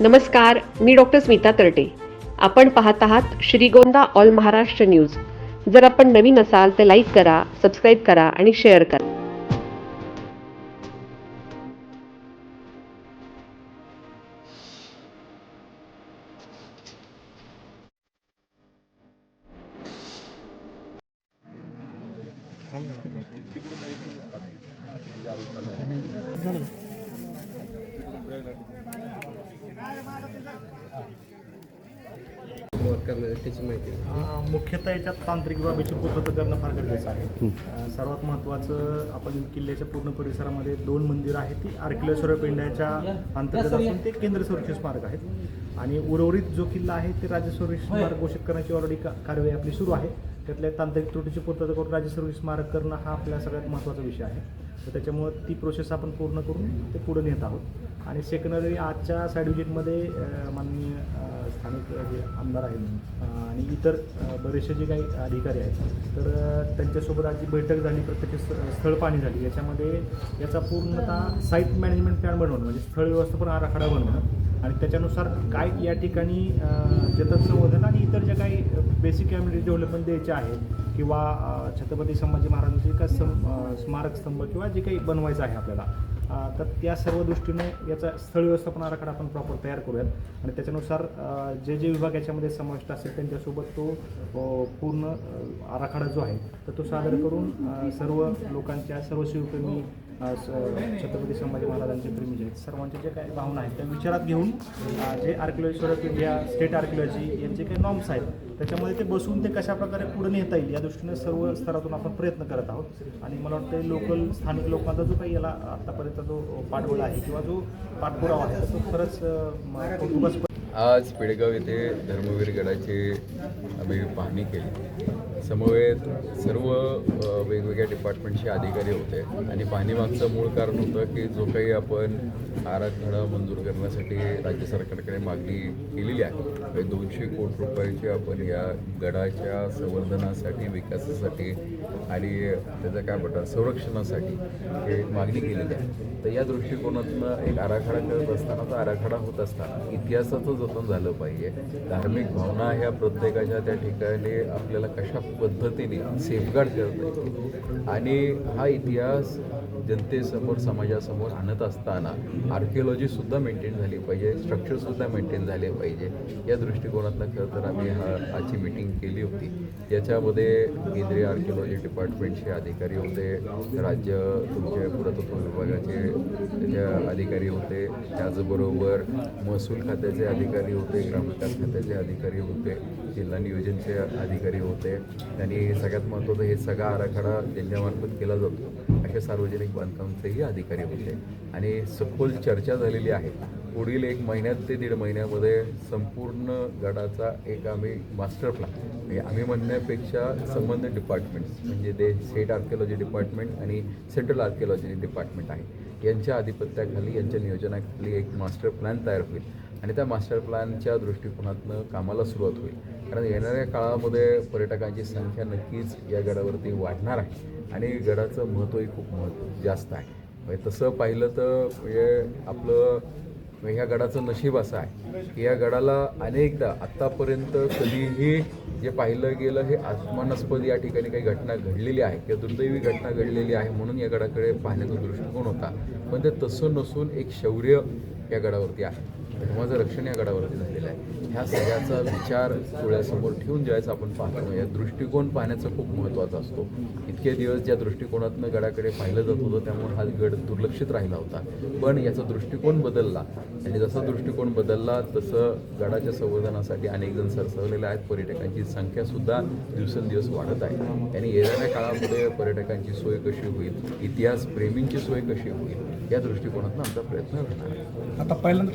नमस्कार मी डॉक्टर स्मिता तरटे. आपण पाहत आहात श्रीगोंदा ऑल महाराष्ट्र न्यूज. जर आपण नवीन असाल तर लाईक करा सबस्क्राईब करा आणि शेअर करा. मुख्यतः याच्यात तांत्रिक बाबीची पूर्तता करणं फार गरजेचं आहे. सर्वात महत्त्वाचं आपण किल्ल्याच्या पूर्ण परिसरामध्ये दोन मंदिरं आहेत ती आर्किलेश्वर पेंड्याच्या अंतर्गत असून ते केंद्र सुरक्षित स्मारक आहेत. आणि उर्वरित जो किल्ला आहे ते राज्य सुरक्षित स्मारक घोषित करण्याची ऑलरेडी कार्यवाही आपली सुरू आहे. त्यातल्या तांत्रिक त्रुटीची पूर्तता करून राज्य सुरक्षित स्मारक करणं हा आपल्या सगळ्यात महत्त्वाचा विषय आहे. तर त्याच्यामुळं ती प्रोसेस आपण पूर्ण करून ते पुढे नेत आहोत. आणि सेकंडरी आजच्या साईड विजिटमध्ये माननीय स्थानिक जे आमदार आहेत आणि इतर बरेचसे जे काही अधिकारी आहेत तर त्यांच्यासोबत आज जी बैठक झाली प्रत्यक्ष स्थळ पाणी झाली. याच्यामध्ये याचा पूर्णतः साईट मॅनेजमेंट प्लॅन बनवणं म्हणजे स्थळ व्यवस्थापन आराखडा बनवणं आणि त्याच्यानुसार काय या ठिकाणी जतसंवर्धन आणि इतर ज्या काही बेसिक कम्युनिटी डेव्हलपमेंट द्यायचे आहेत किंवा छत्रपती संभाजी महाराजांचे काय सम स्मारक स्तंभ किंवा जे काही बनवायचं आहे आपल्याला तर त्या सर्व दृष्टीने याचा स्थळ व्यवस्थापन आराखडा आपण प्रॉपर तयार करूयात. आणि त्याच्यानुसार जे जे विभाग याच्यामध्ये समाविष्ट असेल त्यांच्यासोबत तो पूर्ण आराखडा जो आहे तर तो सादर करून सर्व लोकांच्या सर्व शिवप्रेमी छत्रपती संभाजी महाराजांचे प्रेमी जे आहेत सर्वांचे जे काही भावना आहेत त्या विचारात घेऊन जे archaeology of India state archaeology यांचे काही नॉर्म्स आहेत त्याच्यामध्ये ते बसून ते कशाप्रकारे पुढे नेता येईल या दृष्टीने सर्व स्तरातून आपण प्रयत्न करत आहोत. आणि मला वाटतं लोकल स्थानिक लोकांचा जो काही याला आत्तापर्यंत जो पाठबळ आहे किंवा जो पाठपुरावा आहे तो खरंच कौतुकास्पद आज पेडगाव येथे धर्मवीर गडाची आम्ही पाहणी केली. समवेत सर्व वेगवेगळ्या डिपार्टमेंटचे अधिकारी होते. आणि पाहणीमागचं मूळ कारण होतं की जो काही आपण आराखडा मंजूर करण्यासाठी राज्य सरकारकडे मागणी केलेली आहे म्हणजे दोनशे कोटी रुपयाची आपण या गडाच्या संवर्धनासाठी विकासासाठी आणि त्याचं काय म्हणतात संरक्षणासाठी हे मागणी केलेली आहे. तर या दृष्टिकोनातून एक आराखडा करत असताना तो आराखडा होत असताना इतिहासाचं जतन झालं पाहिजे. धार्मिक भावना ह्या प्रत्येकाच्या त्या ठिकाणी आपल्याला कशा पद्धतीने सेफगार्ड करता येईल आणि हा इतिहास जनतेसमोर समाजासमोर आणत असताना आर्किओलॉजीसुद्धा मेंटेन झाली पाहिजे स्ट्रक्चरसुद्धा मेंटेन झाले पाहिजे. या दृष्टिकोनातनं खरं तर आम्ही हा आजची मिटिंग केली होती. याच्यामध्ये केंद्रीय आर्किओलॉजी डिपार्टमेंटचे अधिकारी होते राज्य तुमचे पुरातत्व विभागाचे त्याचे अधिकारी होते. त्याचबरोबर महसूल खात्याचे अधिकारी होते ग्रामविकास खात्याचे अधिकारी होते जिल्हा नियोजनचे अधिकारी होते. आणि सगळ्यात महत्त्वाचं हे सगळा आराखडा त्यांच्यामार्फत केला जातो. असे सार्वजनिक बांधकामचेही अधिकारी होते. आणि सखोल चर्चा झालेली आहे. पुढील एक महिन्यात ते दीड महिन्यामध्ये संपूर्ण गडाचा एक आम्ही मास्टर प्लॅन म्हणजे आम्ही म्हणण्यापेक्षा संबंधित डिपार्टमेंट्स म्हणजे ते स्टेट आर्किओलॉजी डिपार्टमेंट आणि सेंट्रल आर्किओलॉजी डिपार्टमेंट आहे. यांच्या आधिपत्याखाली यांच्या नियोजनाखाली एक मास्टर प्लॅन तयार होईल. आणि त्या मास्टर प्लॅनच्या दृष्टिकोनातनं कामाला सुरुवात होईल. कारण येणाऱ्या काळामध्ये पर्यटकांची संख्या नक्कीच या गडावरती वाढणार आहे. आणि गडाचं महत्त्वही खूप महत्त्व जास्त आहे. म्हणजे तसं पाहिलं तर म्हणजे आपलं मग ह्या गडाचं नशीब असं आहे. की या गडाला अनेकदा आत्तापर्यंत कधीही जे पाहिलं गेलं हे आत्मानास्पद या ठिकाणी काही घटना घडलेली आहे किंवा दुर्दैवी घटना घडलेली आहे म्हणून या गडाकडे पाहण्याचा दृष्टिकोन होता. पण ते तसं नसून एक शौर्य या गडावरती आहे. धर्माचं रक्षण या गडावरती झालेलं आहे. ह्या सगळ्याचा विचार डोळ्यासमोर ठेवून ज्यावेळेस आपण पाहतो या दृष्टिकोन पाहण्याचा खूप महत्त्वाचा असतो. इतके दिवस ज्या दृष्टिकोनातनं गडाकडे पाहिलं जात होतं त्यामुळे हा गड दुर्लक्षित राहिला होता. पण याचा दृष्टिकोन बदलला. आणि जसा दृष्टिकोन बदलला तसं गडाच्या संवर्धनासाठी अनेक जण सरसवलेले आहेत. पर्यटकांची संख्यासुद्धा दिवसेंदिवस वाढत आहे. आणि येणाऱ्या काळामध्ये पर्यटकांची सोय कशी होईल इतिहास प्रेमींची सोय कशी होईल या दृष्टिकोनातून आमचा प्रयत्न राहणार आता पहिल्यांदा